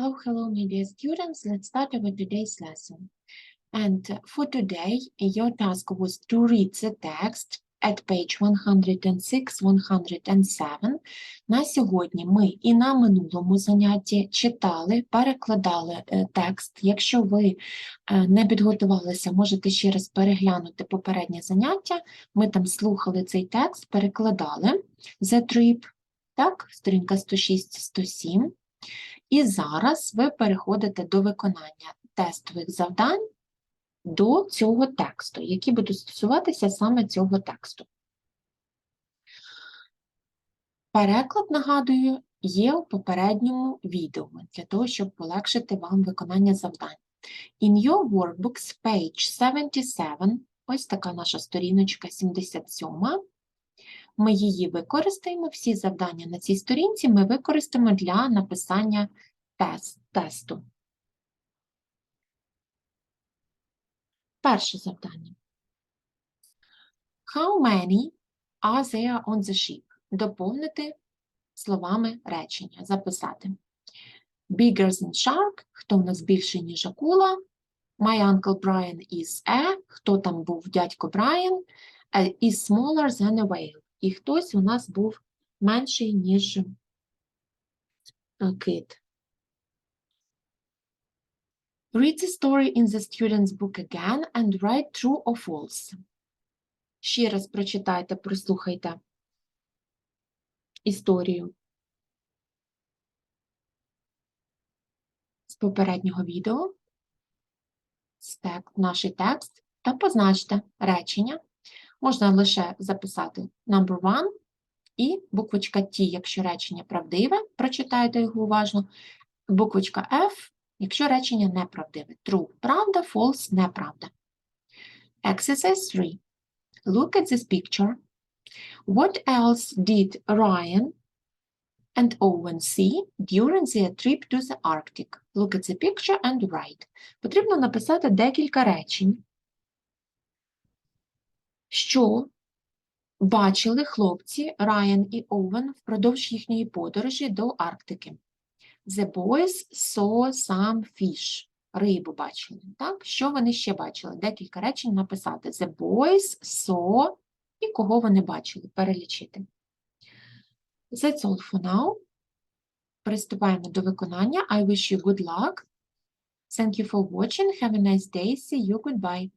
Hello, hello, my dear students. Let's start with today's lesson. And for today, your task was to read the text at page 106, 107. На сьогодні ми і на минулому занятті читали, перекладали е, текст. Якщо ви е, не підготувалися, можете ще раз переглянути попереднє заняття. Ми там слухали цей текст, перекладали The Trip, так, сторінка 106-107. І зараз ви переходите до виконання тестових завдань до цього тексту, які будуть стосуватися саме цього тексту. Переклад, нагадую, є у попередньому відео для того, щоб полегшити вам виконання завдань. In your workbooks, page 77, ось така наша сторіночка 77, ми її використаємо, всі завдання на цій сторінці ми використаємо для написання тест, тесту. Перше завдання. How many are there on the ship? Доповнити словами речення, записати. Bigger than shark, хто в нас більший, ніж акула. My uncle Brian is a, хто там був дядько Брайан, is smaller than a whale. І хтось у нас був менший, ніж кит. Read the story in the student's book again and write true or false. Ще раз прочитайте, прослухайте історію з попереднього відео, наш текст, та позначте речення. Можна лише записати number one і буквочка T, якщо речення правдиве, прочитайте його уважно, буквочка F, якщо речення неправдиве. True – правда, false – неправда. Exercise 3. Look at this picture. What else did Ryan and Owen see during their trip to the Arctic? Look at the picture and write. Потрібно написати декілька речень, що бачили хлопці Райан і Оуен впродовж їхньої подорожі до Арктики. The boys saw some fish. Рибу бачили. Так? Що вони ще бачили? Декілька речень написати. The boys saw і кого вони бачили, перелічити. That's all for now. Приступаємо до виконання. I wish you good luck. Thank you for watching. Have a nice day. See you. Goodbye.